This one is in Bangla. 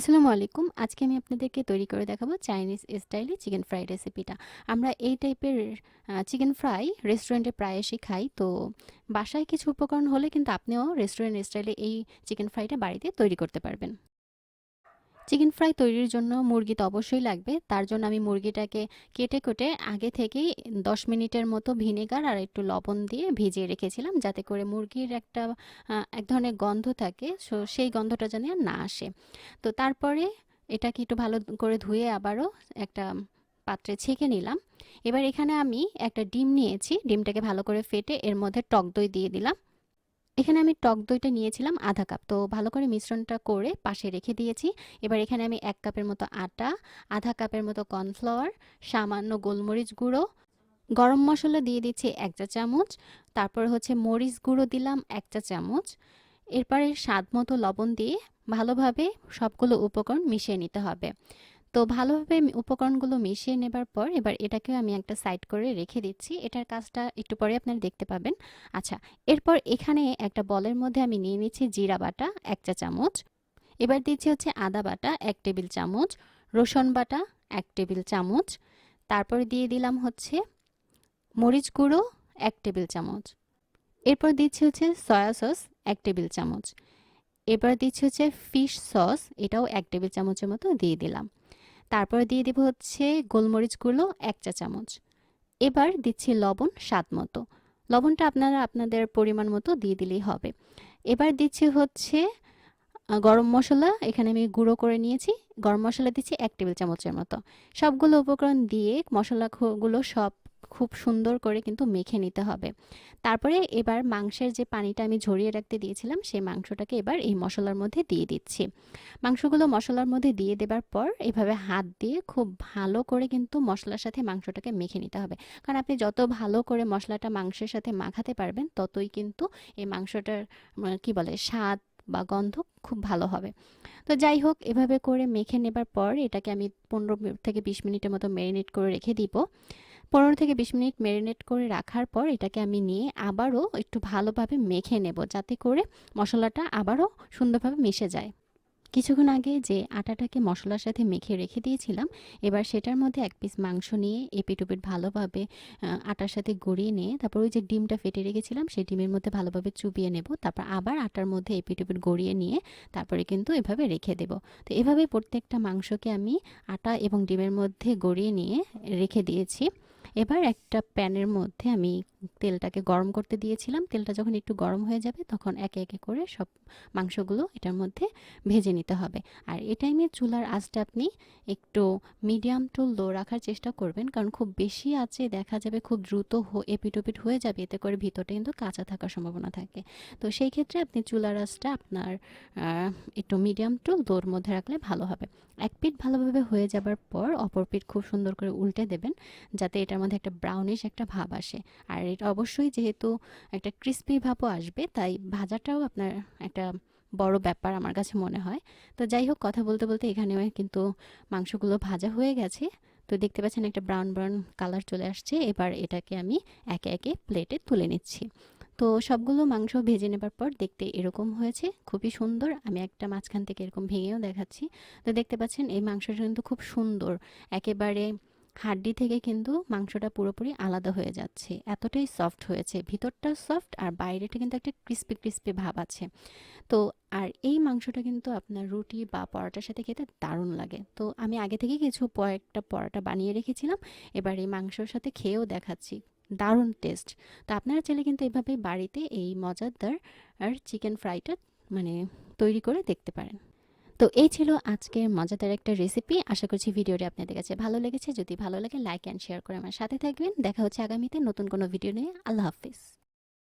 আসসালামু আলাইকুম। আজকে আমি আপনাদেরকে তৈরি করে দেখাবো চাইনিজ স্টাইলে চিকেন ফ্রাই রেসিপিটা। আমরা এই টাইপের চিকেন ফ্রাই রেস্টুরেন্টে প্রায়শই খাই। তো বাসায় কিছু উপকরণ হলে কিন্তু আপনিও রেস্টুরেন্ট স্টাইলে এই চিকেন ফ্রাইটা বাড়িতে তৈরি করতে পারবেন। চিকেন ফ্রাই তৈরির জন্য মুরগি তো অবশ্যই লাগবে। তার জন্য আমি মুরগিটাকে কেটে কেটে আগে থেকেই দশ মিনিটের মতো ভিনেগার আর একটু লবণ দিয়ে ভিজিয়ে রেখেছিলাম যাতে করে মুরগির একটা এক ধরনের গন্ধ থাকে, সো সেই গন্ধটা যেন না আসে। তো তারপরে এটাকে একটু ভালো করে ধুয়ে আবারও একটা পাত্রে ছেঁকে নিলাম। এবার এখানে আমি একটা ডিম নিয়েছি। ডিমটাকে ভালো করে ফেটে এর মধ্যে টক দই দিয়ে দিলাম। এখানে আমি টক দইটা নিয়েছিলাম আধা কাপ। তো ভালো করে মিশ্রণটা করে পাশে রেখে দিয়েছি। এবার এখানে আমি এক কাপের মতো আটা, আধা কাপের মতো কর্নফ্লাওয়ার, সামান্য গোলমরিচ গুঁড়ো, গরম মশলা দিয়ে দিচ্ছি এক চা চামচ, তারপর হচ্ছে মরিচ গুঁড়ো দিলাম এক চা চামচ। এরপরে স্বাদ মতো লবণ দিয়ে ভালোভাবে সবগুলো উপকরণ মিশিয়ে নিতে হবে। তো ভালোভাবে উপকরণগুলো মিশিয়ে নেবার পর এবার এটাকেও আমি একটা সাইড করে রেখে দিচ্ছি। এটার কাজটা একটু পরে আপনারা দেখতে পাবেন। আচ্ছা এরপর এখানে একটা বলের মধ্যে আমি নিয়ে নিচ্ছি জিরা বাটা, এক চা চামচ। এবার দিচ্ছি হচ্ছে আদা বাটা, এক টেবিল চামচ। রসুন বাটা, এক টেবিল চামচ। তারপরে দিয়ে দিলাম হচ্ছে মরিচ গুঁড়ো, এক টেবিল চামচ। এরপর দিচ্ছি হচ্ছে সয়া সস, এক টেবিল চামচ। এবার দিচ্ছি হচ্ছে ফিশ সস, এটাও এক টেবিল চামচের মতো দিয়ে দিলাম। তারপর দিয়ে দেব হচ্ছে গোলমরিচগুলো এক চা চামচ। এবার দিচ্ছি লবণ স্বাদ মতো। লবণটা আপনারা আপনাদের পরিমাণ মতো দিয়ে দিলেই হবে। এবার দিচ্ছি হচ্ছে গরম মশলা, এখানে আমি গুঁড়ো করে নিয়েছি। গরম মশলা দিচ্ছি এক টেবিল চামচের মতো। সবগুলো উপকরণ দিয়ে মশলাগুলো সব খুব সুন্দর করে কিন্তু মেখে নিতে হবে। তারপরে এবার মাংসের যে পানিটা আমি ঝরিয়ে রাখতে দিয়েছিলাম, সেই মাংসটাকে এবার এই মশলার মধ্যে দিয়ে দিচ্ছি। মাংসগুলো মশলার মধ্যে দিয়ে দেবার পর এভাবে হাত দিয়ে খুব ভালো করে কিন্তু মশলার সাথে মাংসটাকে মেখে নিতে হবে। কারণ আপনি যত ভালো করে মশলাটা মাংসের সাথে মাখাতে পারবেন, ততই কিন্তু এই মাংসটার কি বলে, স্বাদ বা গন্ধ খুব ভালো হবে। তো যাই হোক, এভাবে করে মেখে নেবার পর এটাকে আমি পনেরো থেকে বিশ মিনিটের মতো ম্যারিনেট করে রেখে দিব। পনেরো থেকে বিশ মিনিট ম্যারিনেট করে রাখার পর এটাকে আমি নিয়ে আবারও একটু ভালোভাবে মেখে নেব, যাতে করে মশলাটা আবারও সুন্দরভাবে মিশে যায়। কিছুক্ষণ আগে যে আটাটাকে মশলার সাথে মেখে রেখে দিয়েছিলাম, এবার সেটার মধ্যে এক পিস মাংস নিয়ে এপিট ভালোভাবে আটার সাথে গড়িয়ে নিয়ে তারপর ওই যে ডিমটা ফেটে রেখেছিলাম, সেই ডিমের মধ্যে ভালোভাবে চুবিয়ে নেব, তারপর আবার আটার মধ্যে এপিট গড়িয়ে নিয়ে তারপরে কিন্তু এভাবে রেখে দেব। তো এভাবে প্রত্যেকটা মাংসকে আমি আটা এবং ডিমের মধ্যে গড়িয়ে নিয়ে রেখে দিয়েছি। এবার একটা প্যানের মধ্যে আমি তেলটাকে গরম করতে দিয়েছিলাম। তেলটা যখন একটু গরম হয়ে যাবে তখন একে একে করে সব মাংসগুলো এটার মধ্যে ভেজে নিতে হবে। আর এই টাইমে চুলার আঁচটা আপনি একটু মিডিয়াম টু লো রাখার চেষ্টা করবেন, কারণ খুব বেশি আছে দেখা যাবে খুব দ্রুত এপিটোপিট হয়ে যাবে, এতে করে ভিতরটা কিন্তু কাঁচা থাকার সম্ভাবনা থাকে। তো সেই ক্ষেত্রে আপনি চুলার আঁচটা আপনার একটু মিডিয়াম টু লোর মধ্যে রাখলে ভালো হবে। এক পিঠ ভালোভাবে হয়ে যাবার পর অপর পিঠ খুব সুন্দর করে উল্টে দেবেন, যাতে এটার মধ্যে একটা ব্রাউনিশ একটা ভাব আসে। আর এটা অবশ্যই যেহেতু একটা ক্রিস্পি ভাবও আসবে, তাই ভাজাটাও আপনার একটা বড় ব্যাপার আমার কাছে মনে হয়। তো যাই হোক, কথা বলতে বলতে এখানে কিন্তু মাংসগুলো ভাজা হয়ে গেছে। তো দেখতে পাচ্ছেন একটা ব্রাউন ব্রাউন কালার চলে আসছে। এবার এটাকে আমি একে একে প্লেটে তুলে নিচ্ছি। তো সবগুলো মাংস ভেজে নেবার পর দেখতে এরকম হয়েছে, খুবই সুন্দর। আমি একটা মাঝখান থেকে এরকম ভেঙেও দেখাচ্ছি। তো দেখতে পাচ্ছেন, এই মাংসটা কিন্তু খুব সুন্দর। একেবারে হাড্ডি থেকে কিন্তু মাংসটা পুরোপুরি আলাদা হয়ে যাচ্ছে। এতটাই সফট হয়েছে। ভিতরটা সফট আর বাইরেটা কিন্তু একটা ক্রিস্পি ক্রিস্পি ভাব আছে। তো আর এই মাংসটা কিন্তু আপনার রুটি বা পরোটার সাথে খেতে দারুণ লাগে। তো আমি আগে থেকে কিছু কয়েকটা পরোটা বানিয়ে রেখেছিলাম। এবার এই মাংসর সাথে খেয়েও দেখাচ্ছি। দারুণ টেস্ট তো আপনারা চাইলে কিন্তু এভাবে বাড়িতে এই মজাদার আর চিকেন ফ্রাইটা মানে তৈরি করে দেখতে পারেন। তো এই ছিল আজকের মজাদার একটা রেসিপি আশা করছি ভিডিওটি আপনাদের কাছে ভালো লেগেছে। যদি ভালো লাগে লাইক অ্যান্ড শেয়ার করে আমার সাথে থাকবেন। দেখা হচ্ছে আগামীতে নতুন কোনো ভিডিও নিয়ে। আল্লাহ হাফিজ।